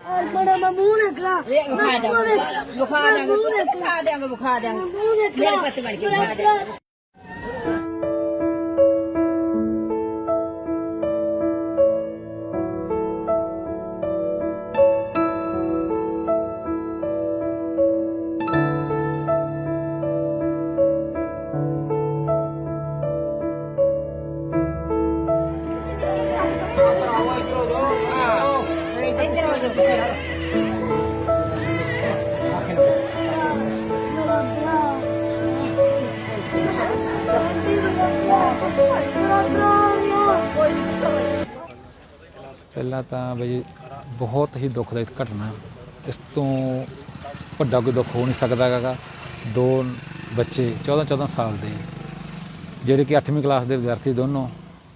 ਔਰ ਬੜਾ ਮਮੂਨ ਕਰਾ ਵਿਖਾ ਦਿਆਂਗੇ ਵਿਖਾ ਦਿਆਂਗੇ ਵਿਖਾ ਦਿਆਂਗੇ। ਮੇਰੇ ਪੱਤੇ ਬਣ ਕੇ ਵਿਖਾ ਦਿਆਂਗੇ। ਪਹਿਲਾਂ ਤਾਂ ਬਈ ਬਹੁਤ ਹੀ ਦੁੱਖਦਾਇਕ ਘਟਨਾ। ਇਸ ਤੋਂ ਵੱਡਾ ਕੋਈ ਦੁੱਖ ਹੋ ਨਹੀਂ ਸਕਦਾ ਹੈਗਾ ਦੋ ਬੱਚੇ 14 14 ਸਾਲ ਦੇ। ਜਿਹੜੇ ਕਿ 8ਵੀਂ ਕਲਾਸ ਦੇ ਵਿਦਿਆਰਥੀ ਦੋਨੋਂ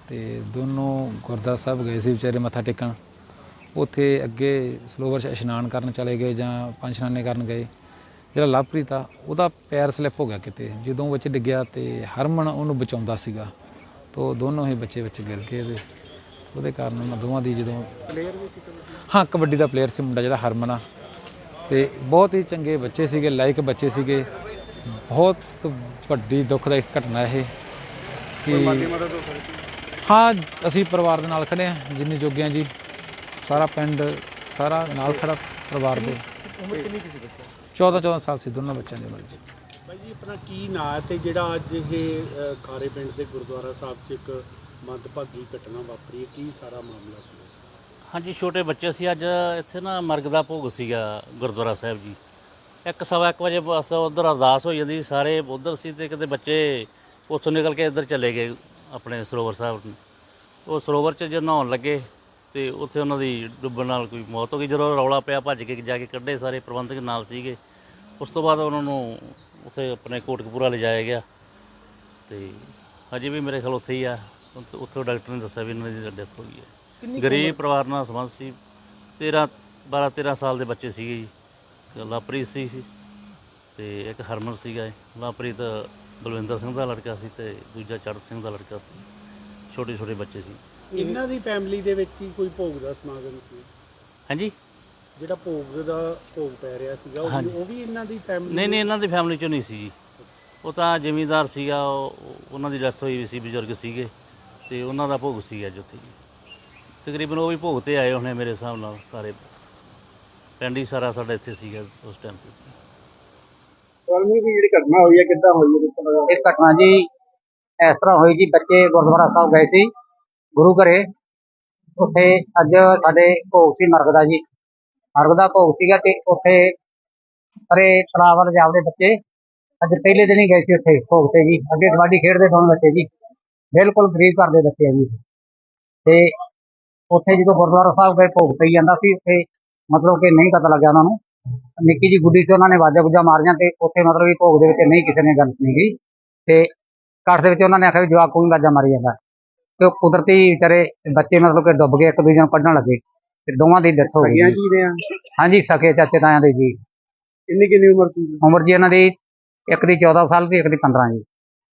ਤੇ ਦੋਨੋਂ ਗੁਰਦੁਆਰਾ ਸਾਹਿਬ ਗਏ ਸੀ ਵਿਚਾਰੇ ਮੱਥਾ ਟੇਕਣ। ਉੱਥੇ ਅੱਗੇ ਸਲੋਵਰ 'ਚ ਇਸ਼ਨਾਨ ਕਰਨ ਚਲੇ ਗਏ ਜਾਂ ਪੰਜ ਇਸ਼ਨਾਨੇ ਕਰਨ ਗਏ। ਜਿਹੜਾ ਲਵਪ੍ਰੀਤ ਆ, ਉਹਦਾ ਪੈਰ ਸਲਿੱਪ ਹੋ ਗਿਆ ਕਿਤੇ। ਜਦੋਂ ਵਿੱਚ ਡਿੱਗਿਆ ਤੇ ਹਰਮਨ ਉਹਨੂੰ ਬਚਾਉਂਦਾ ਸੀਗਾ। ਤੋ ਦੋਨੋਂ ਹੀ ਬੱਚੇ ਵਿੱਚ ਗਿਰ ਗਏ ਤੇ ਉਹਦੇ ਕਾਰਨ ਉਹਨਾਂ ਦੋਵਾਂ ਦੀ ਜਦੋਂ ਹਾਂ ਕਬੱਡੀ ਦਾ ਪਲੇਅਰ ਸੀ ਮੁੰਡਾ ਜਿਹੜਾ ਹਰਮਨ ਆ। ਤੇ ਬਹੁਤ ਹੀ ਚੰਗੇ ਬੱਚੇ ਸੀਗੇ ਲਾਇਕ ਬੱਚੇ ਸੀਗੇ। ਬਹੁਤ ਵੱਡੀ ਦੁੱਖਦਾਇਕ ਘਟਨਾ ਇਹ ਕਿ ਹਾਂ ਅਸੀਂ ਪਰਿਵਾਰ ਦੇ ਨਾਲ ਖੜੇ ਹਾਂ ਜਿੰਨੇ ਜੋਗੇ ਹਾਂ ਜੀ। ਸਾਰਾ ਪਿੰਡ ਸਾਰਾ ਨਾਲ ਖੜਾ ਪਰਿਵਾਰ ਦੇ। ਉਮਰ ਕਿੰਨੀ ਕਿਸੇ ਬੱਚਾ 14 14 ਸਾਲ ਸੀ ਦੋਨੋਂ ਬੱਚਿਆਂ ਦੀ ਉਮਰ ਜੀ। ਭਾਈ ਜੀ ਆਪਣਾ ਕੀ ਨਾਂ ਹੈ ਤੇ ਜਿਹੜਾ ਅੱਜ ਇਹ ਅ, ਖਾਰੇ ਪਿੰਡ ਦੇ ਗੁਰਦੁਆਰਾ ਸਾਹਿਬ 'ਚ ਇੱਕ ਮੰਦਭਾਗੀ ਘਟਨਾ ਵਾਪਰੀ ਹੈ? ਕੀ ਸਾਰਾ ਮਾਮਲਾ ਸੀ? ਹਾਂਜੀ ਛੋਟੇ ਬੱਚੇ ਸੀ। ਅੱਜ ਇੱਥੇ ਨਾ ਮਰਗ ਦਾ ਭੋਗ ਸੀਗਾ ਗੁਰਦੁਆਰਾ ਸਾਹਿਬ ਜੀ। ਇੱਕ ਸਵਾ ਇੱਕ ਵਜੇ ਬਸ ਉਧਰ ਅਰਦਾਸ ਹੋ ਜਾਂਦੀ ਸੀ ਸਾਰੇ ਉਧਰ ਸੀ ਤੇ ਕਿਤੇ ਬੱਚੇ ਉੱਥੋਂ ਨਿਕਲ ਕੇ ਇੱਧਰ ਚਲੇ ਗਏ ਆਪਣੇ ਸਰੋਵਰ ਸਾਹਿਬ ਨੂੰ। ਉਹ ਸਰੋਵਰ 'ਚ ਜੇ ਨਹਾਉਣ ਲੱਗੇ ਤੇ ਉੱਥੇ ਉਹਨਾਂ ਦੀ ਡੁੱਬਣ ਨਾਲ ਕੋਈ ਮੌਤ ਹੋ ਗਈ। ਜਦੋਂ ਰੌਲਾ ਪਿਆ ਭੱਜ ਕੇ ਜਾ ਕੇ ਕੱਢੇ ਸਾਰੇ ਪ੍ਰਬੰਧਕ ਨਾਲ ਸੀਗੇ। ਉਸ ਤੋਂ ਬਾਅਦ ਉਹਨਾਂ ਨੂੰ ਉੱਥੇ ਆਪਣੇ ਕੋਟਕਪੂਰਾ ਲਿਜਾਇਆ ਗਿਆ। ਤੇ ਹਜੇ ਵੀ ਮੇਰੇ ਖਿਆਲ ਉੱਥੇ ਹੀ ਆ। ਉੱਥੇ- ਉੱਥੋਂ ਡਾਕਟਰ ਨੇ ਦੱਸਿਆ ਵੀ ਇਹਨਾਂ ਦੀ ਡੈਥ ਹੋ ਗਈ ਹੈ। ਗਰੀਬ ਪਰਿਵਾਰ ਨਾਲ ਸੰਬੰਧ ਸੀ। 13 12 13 ਸਾਲ ਦੇ ਬੱਚੇ ਸੀਗੇ ਜੀ। ਤੇ ਲਵਪ੍ਰੀਤ ਸੀ ਸੀ ਤੇ ਇੱਕ ਹਰਮਨ ਸੀਗਾ ਇਹ। ਲਵਪ੍ਰੀਤ ਬਲਵਿੰਦਰ ਸਿੰਘ ਦਾ ਲੜਕਾ ਸੀ ਤੇ ਦੂਜਾ ਚੜ੍ਹ ਸਿੰਘ ਦਾ ਲੜਕਾ ਸੀ। ਛੋਟੇ ਛੋਟੇ ਬੱਚੇ ਸੀ। ਇਹਨਾਂ ਦੀ ਫੈਮਿਲੀ ਦੇ ਵਿੱਚ ਹੀ ਕੋਈ ਭੋਗ ਦਾ ਸਮਾਗਮ ਸੀ? ਹਾਂਜੀ? ਜਿਹੜਾ ਭੋਗ ਦਾ ਭੋਗ ਪੈ ਰਿਹਾ ਸੀਗਾ ਉਹ ਵੀ- ਹਾਂਜੀ। ਉਹ ਵੀ ਇਹਨਾਂ ਦੀ ਫੈਮਿਲੀ ਨਹੀਂ ਨਹੀਂ ਇਹਨਾਂ ਦੀ ਫੈਮਿਲੀ ਚੋਂ ਨਹੀਂ ਸੀ ਜੀ। ਉਹ ਤਾਂ ਜ਼ਿਮੀਂਦਾਰ ਸੀਗਾ ਉਹ- ਉਹ- ਉਹਨਾਂ ਦੀ ਡੈਥ ਹੋਈ ਵੀ ਸੀ ਬਜ਼ੁਰਗ ਸੀਗੇ। ਤੇ ਉਹਨਾਂ ਦਾ ਭੋਗ ਸੀ ਅੱਜ ਉੱਥੇ ਜੀ। ਤਕਰੀਬਨ ਉਹ ਵੀ ਭੋਗ ਤੇ ਆਏ ਹੋਣੇ ਮੇਰੇ ਹਿਸਾਬ ਨਾਲ ਸਾਰੇ। ਪਿੰਡ ਹੀ ਸਾਰਾ ਸਾਡਾ ਇੱਥੇ ਸੀਗਾ ਉਸ ਟਾਈਮ ਤੇ। ਕਲਮੀ ਦੀ ਜਿਹੜੀ ਘਟਨਾ ਹੋਈ ਹੈ ਕਿੱਦਾਂ ਹੋਈ ਹੈ ਇਹ ਘਟਨਾ ਜੀ ਇਸ ਤਰ੍ਹਾਂ ਹੋਈ ਜੀ ਬੱਚੇ ਗੁਰਦੁਆਰਾ ਸਾਹਿਬ ਗਏ ਸੀ ਗੁਰੂ ਘਰੇ। ਉੱਥੇ ਅੱਜ ਸਾਡੇ ਭੋਗ ਸੀ ਮਰਗ ਦਾ ਜੀ। ਮਰਗ ਦਾ ਭੋਗ ਸੀਗਾ ਤੇ ਉੱਥੇ ਪਰੇ ਤਲਾਬ ਜਾਵਦੇ ਬੱਚੇ। ਅੱਜ ਪਹਿਲੇ ਦਿਨ ਹੀ ਗਏ ਸੀ ਉੱਥੇ ਭੋਗ ਤੇ ਜੀ। ਅੱਗੇ ਕਬੱਡੀ ਖੇਡਦੇ ਦੋਵੇਂ ਬੱਚੇ ਜੀ। ਬਿਲਕੁਲ ਗਰੀਬ ਘਰ ਦੇ ਬੱਚੇ ਆ ਜੀ। ਤੇ ਉੱਥੇ ਜਦੋਂ ਗੁਰਦੁਆਰਾ ਸਾਹਿਬ ਗਏ, ਭੋਗ ਪਈ ਜਾਂਦਾ ਸੀ, ਉੱਥੇ ਮਤਲਬ ਕਿ ਨਹੀਂ ਪਤਾ ਲੱਗਿਆ ਉਹਨਾਂ ਨੂੰ। ਨਿੱਕੀ ਜੀ ਗੁੱਡੀ 'ਚ ਉਹਨਾਂ ਨੇ ਵਾਜਾ ਗੁੱਜਾ ਮਾਰੀਆਂ ਤੇ ਉੱਥੇ ਮਤਲਬ ਕਿ ਭੋਗ ਦੇ ਵਿੱਚ ਨਹੀਂ ਕਿਸੇ ਨੇ ਗੱਲ ਨਹੀਂ ਗਈ। ਤੇ ਘਰ ਦੇ ਵਿੱਚ ਉਹਨਾਂ ਨੇ ਆਖਿਆ ਵੀ ਜਵਾਕ ਕੋਈ ਵਾਜਾ ਮਾਰੀ ਜਾਂਦਾ। ਤੇ ਉਹ ਕੁਦਰਤੀ ਵਿਚਾਰੇ ਬੱਚੇ ਮਤਲਬ ਕਿ ਡੁੱਬ ਗਏ, ਇੱਕ ਦੂਜੇ ਨੂੰ ਕੱਢਣ ਲੱਗੇ। ਤੇ ਦੋਵਾਂ ਦੀ ਡੈਥ ਹੋ ਸਗੀਆਂ ਜੀ। ਜੀ ਦੇ ਆ? ਹਾਂਜੀ ਸਕੇ ਚਾਚੇ ਤਾਇਆਂ ਦੇ ਜੀ। ਕਿੰਨੀ ਕਿੰਨੀ ਉਮਰ ਸੀ? ਉਮਰ ਜੀ ਇਹਨਾਂ ਦੀ ਇੱਕ ਦੀ 14 ਸਾਲ ਦੀ ਇੱਕ ਦੀ 15 ਜੀ।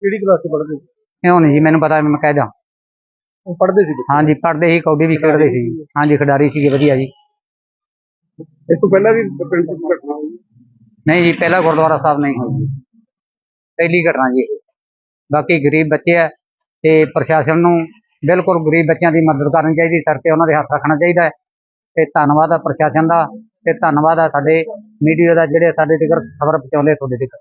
ਕਿਹੜੀ ਕਲਾਸ 'ਚ ਪੜ੍ਹਦੇ ਸੀ? ਇਹ ਨਹੀਂ ਜੀ ਮੈਨੂੰ ਪਤਾ ਮੈਂ ਕਹਿ ਦਾਂ ਉਹ ਪੜ੍ਹਦੇ ਸੀ ਹਾਂਜੀ ਪੜ੍ਹਦੇ ਸੀ ਕੌਡੀ ਵੀ ਖੇਡਦੇ ਸੀ। ਹਾਂਜੀ ਖਿਡਾਰੀ ਸੀਗੇ ਵਧੀਆ ਜੀ। ਇਸ ਤੋਂ ਪਹਿਲਾਂ ਵੀ ਪਿੰਡ 'ਚ ਘਟਨਾ ਹੋਈ? ਨਹੀਂ ਜੀ ਪਹਿਲਾ ਗੁਰਦੁਆਰਾ ਸਾਹਿਬ ਨਹੀਂ ਹੋਈ ਜੀ। ਪਹਿਲੀ ਘਟਨਾ ਜੀ ਇਹ। ਬਾਕੀ ਗਰੀਬ ਬੱਚੇ ਆ ਤੇ ਪ੍ਰਸ਼ਾਸਨ ਨੂੰ ਬਿਲਕੁਲ ਗਰੀਬ ਬੱਚਿਆਂ ਦੀ ਮਦਦ ਕਰਨੀ ਚਾਹੀਦੀ ਸਰ ਤੇ ਉਹਨਾਂ ਦੇ ਹੱਥ ਰੱਖਣਾ ਚਾਹੀਦਾ ਹੈ। ਤੇ ਧੰਨਵਾਦ ਆ ਪ੍ਰਸ਼ਾਸਨ ਦਾ ਤੇ ਧੰਨਵਾਦ ਆ ਸਾਡੇ ਮੀਡੀਆ ਦਾ ਜਿਹੜੇ ਸਾਡੇ ਤੱਕ ਖਬਰ ਪਹੁੰਚਾਉਂਦੇ ਤੁਹਾਡੇ ਤੱਕ